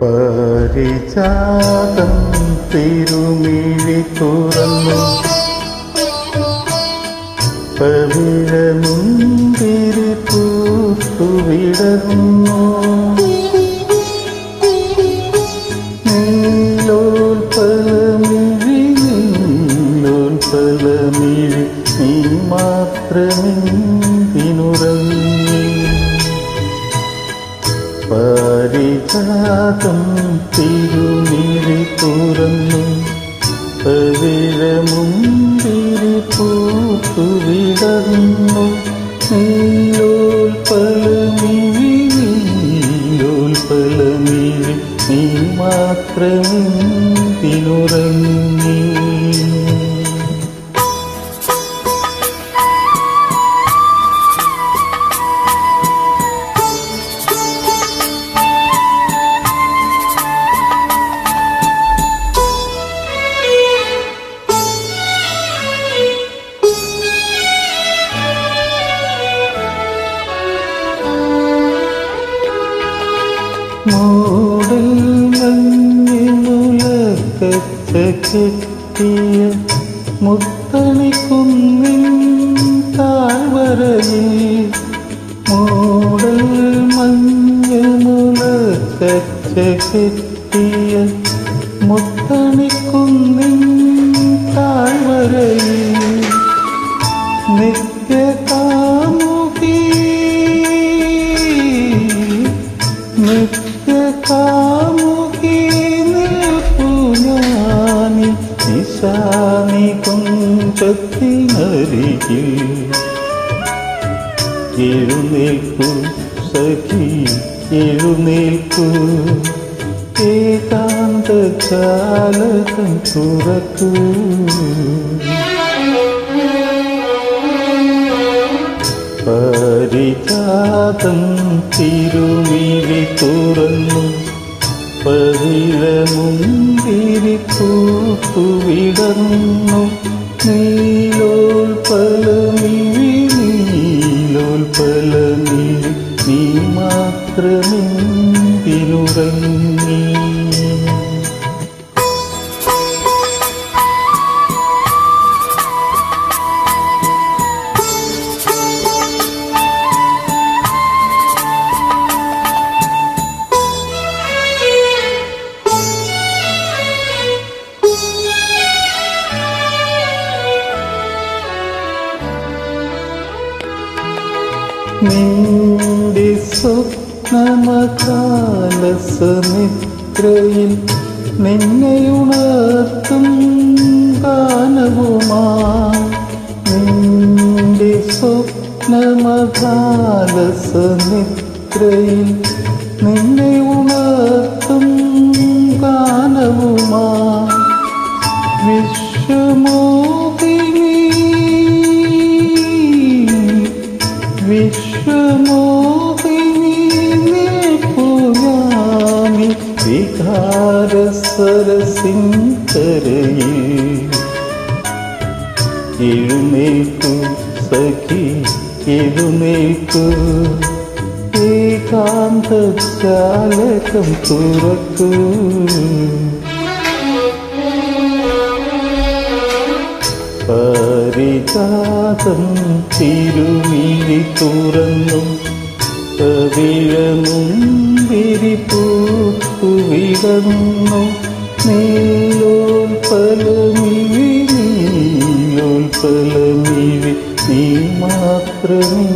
പരിചാതം തിരുമിഴി തുറന്നു. പവിഴമുന്തിരി പൂത്തു വിടർന്നു നീലോൽപലമിഴി നീലോൽപലമിഴി നീ മാത്രമെന്തിനുറങ്ങി? പാരിജാതം തിരുനിരി തുറന്നു. പവിഴമുന്തിരി പൂത്തു വിടർന്നു. നീ നീ മാത്രമെന്തിനുറങ്ങി? മൂടൽ മഞ്ഞുലക്കച്ച കെട്ടിയ മുത്തണിക്കുന്നിൻ താഴ്വരയിൽ മൂടൽ മഞ്ഞുലക്കച്ച കെട്ടിയ മുത്തണിക്കുന്നിൻ താഴ്വരയിൽ കുഞ്ചത്തിനരികിൽ എഴുന്നേൽക്കൂ സഖി എഴുന്നേൽക്കൂ. ഏകാന്ത ജാലകം തുറക്കൂ. പരിജാതം തിരുമിഴി തുറന്നു. പവിഴമുന്തിരി പൂത്തു വിടർന്നു നീലോൽപലമിഴി നീലോൽപലമിഴി നീ മാത്രമെന്തിനുറങ്ങി? നിന്റെ സ്വപ്നമകാലസമിത്രയിൽ നിന്നെയുണർത്തും ഗാനവുമാ. നിന്റെ സ്വപ്നമകാലസമിത്രയിൽ നിന്നെ ഉണർത്തും ഗാനവുമാ. വിശ്വമോഹിനി നിൽപ്പുയാമി വികാര സരസിങ്കരയിൽ എഴുന്നേൽക്കൂ സഖി എഴുന്നേൽക്കൂ ഏകാന്ത ജാലകം തുറക്കൂ. പരിജാതം തിരുമിഴി തുറന്നു. കവിഴമുന്തിരി പൂത്തു വിടന്നു നീലോൽപലമിഴി നീലോൽപലമിഴി നീ മാത്രമേ